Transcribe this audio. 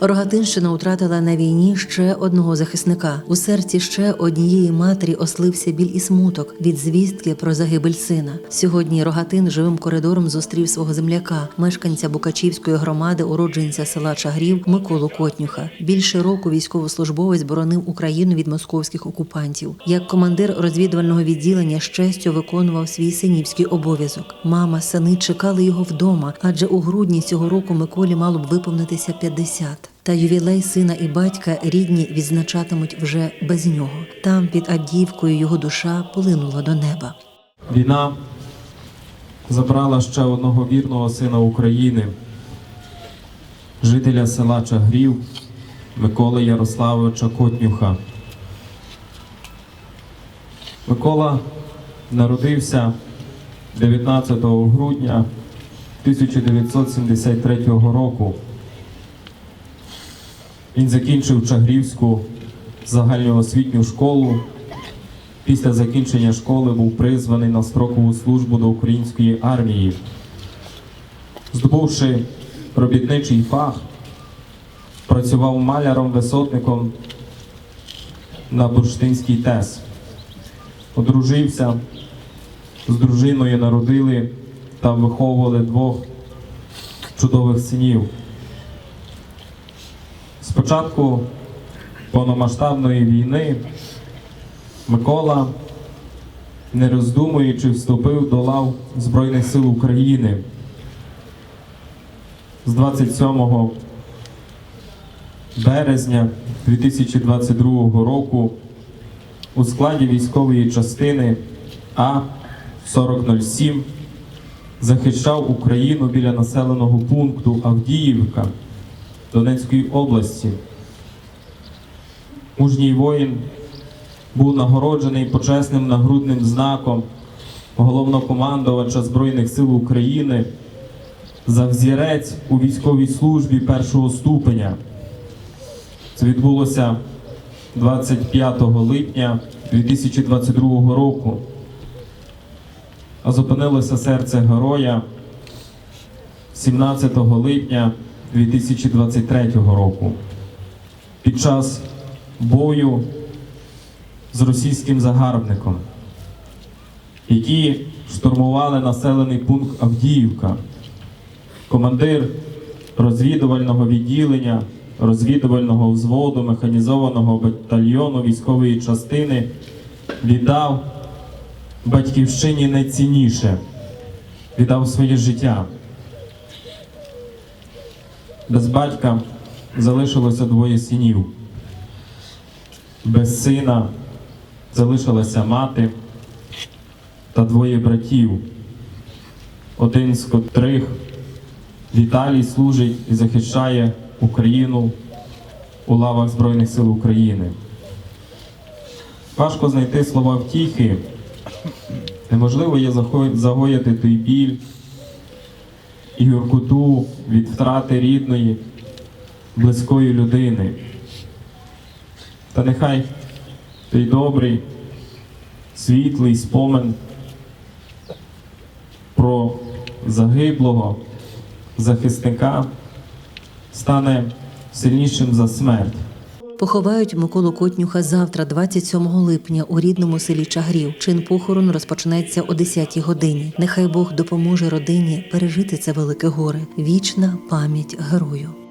Рогатинщина втратила на війні ще одного захисника. У серці ще однієї матері ослився біль і смуток від звістки про загибель сина. Сьогодні Рогатин живим коридором зустрів свого земляка, мешканця Букачівської громади, уродженця села Чагрів Миколу Котнюха. Більше року військовослужбовець боронив Україну від московських окупантів. Як командир розвідувального відділення з честю виконував свій синівський обов'язок. Мама, сини чекали його вдома, адже у грудні цього року Миколі мало б виповнитися 50. Та ювілей сина і батька рідні відзначатимуть вже без нього. Там під Адіївкою його душа полинула до неба. Війна забрала ще одного вірного сина України, жителя села Чагрів Миколи Ярославовича Котнюха. Микола народився 19 грудня 1973 року. Він закінчив Чагрівську загальноосвітню школу Після закінчення школи був призваний на строкову службу до української армії. Здобувши робітничий фах, працював маляром-висотником на Бурштинській ТЕС. Одружився, з дружиною народили та виховували двох чудових синів. Спочатку повномасштабної війни Микола, не роздумуючи, вступив до лав Збройних сил України. З 27 березня 2022 року у складі військової частини А-4007 захищав Україну біля населеного пункту Авдіївка Донецької області. Мужній воїн був нагороджений почесним нагрудним знаком головнокомандувача Збройних сил України за взірець у військовій службі першого ступеня. Це відбулося 25 липня 2022 року. А зупинилося серце героя 17 липня 2023 року. Під час бою з російським загарбником, які штурмували населений пункт Авдіївка. Командир розвідувального відділення, розвідувального взводу механізованого батальйону військової частини віддав батьківщині найцінніше, віддав своє життя. Без батька залишилося двоє синів. Без сина залишилася мати та двоє братів, один з котрих Віталій служить і захищає Україну у лавах Збройних сил України. Важко знайти слова втіхи, неможливо є загоїти той біль і гіркоту від втрати рідної, близької людини. Та нехай той добрий, світлий спомин про загиблого захисника стане сильнішим за смерть. Поховають Миколу Котнюха завтра, 27 липня, у рідному селі Чагрів. Чин похорон розпочнеться о 10 годині. Нехай Бог допоможе родині пережити це велике горе. Вічна пам'ять герою.